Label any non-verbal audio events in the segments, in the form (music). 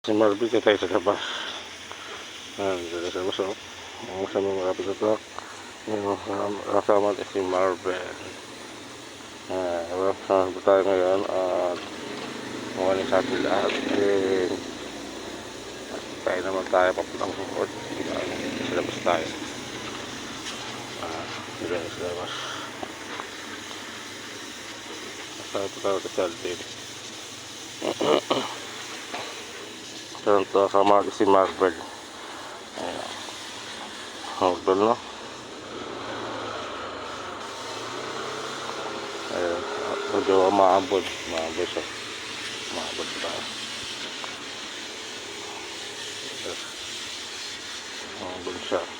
Si Marvin kaya tayo sa labas. Ayan, dito sa labas oh. Ang sa mga malapit na truck. Yung kasama- kasama natin si Marvin. Ayan, well, kasama po tayo ngayon at mawalin sa atin lahat. And, tayo naman tayo papuntang court. Sa labas tayo. Dito sa labas. Tayo tayo sa Alvin. (clears throat) tanto sa mga si Marvel ayan Marvel no ayan medyo maabod maabod siya maabod ba maabod siya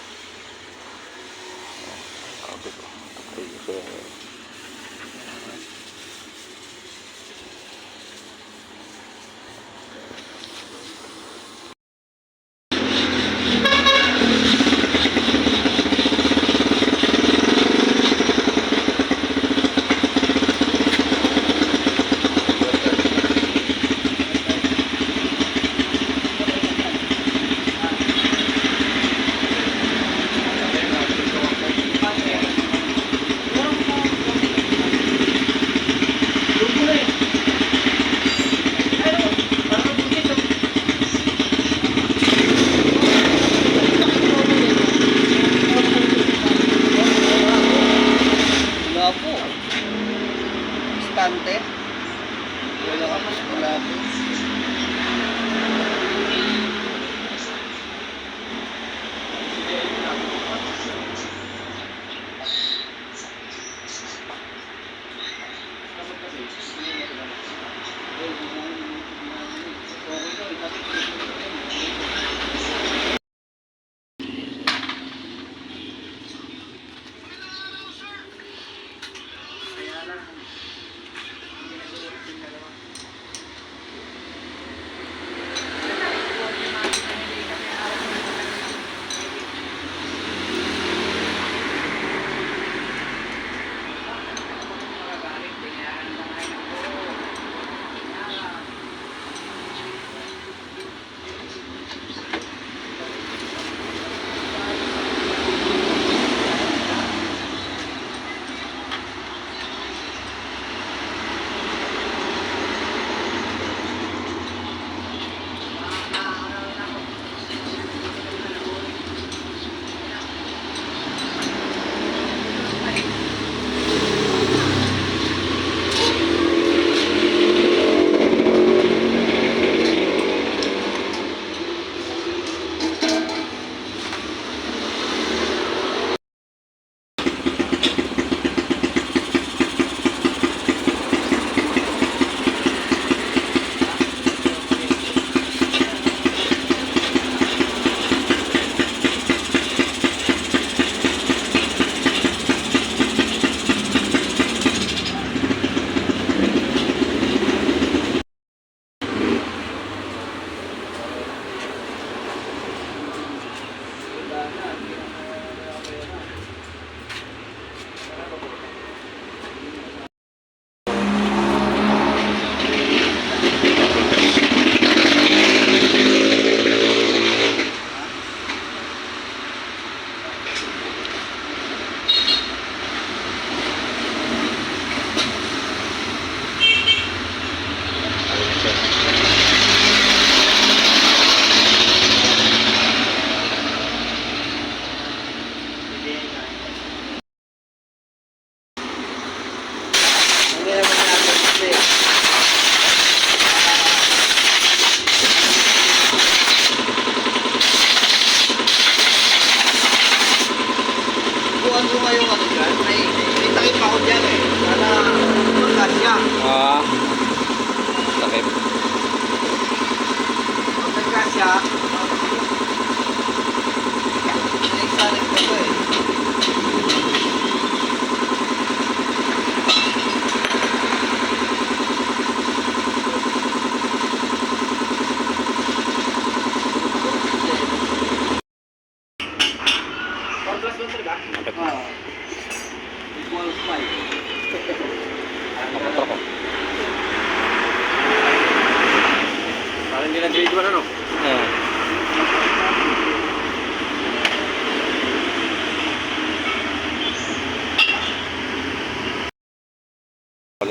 Parang hindi na-grade 1 ano?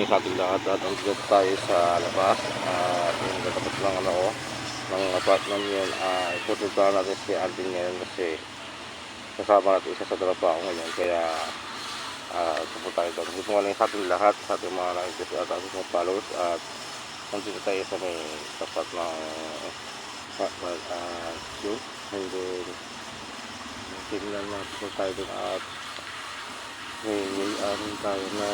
Sa ating lahat at andito tayo sa labas. At yung katapat lang ano ko. Ng apartment yun ay uh, pupunta natin si Alvin ngayon kasi kasama natin isa sa trabaho ngayon. Kaya uh, pupunta tayo doon. Gusto lang sa ating lahat sa ating mga nakikita at ating mga followers at nandito tayo sa may tapat ng apartment at yun and then tingnan natin tayo doon at may may ano tayo na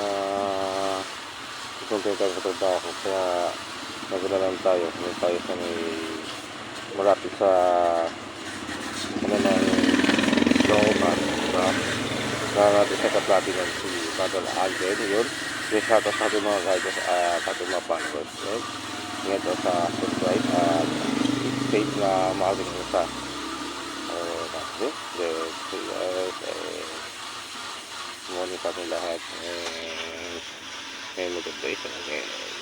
tayo sa trabaho kaya nagula lang tayo. May tayo sa may malapit sa ano na looban diba? Na natin sa kaplatingan si Battle Alden yun. Yung shout out sa ating mga guys at sa ating mga followers yun ingat daw sa subscribe at safe na maagang isa. Uh, yun then see guys and morning sa ating lahat. And may maganda isa again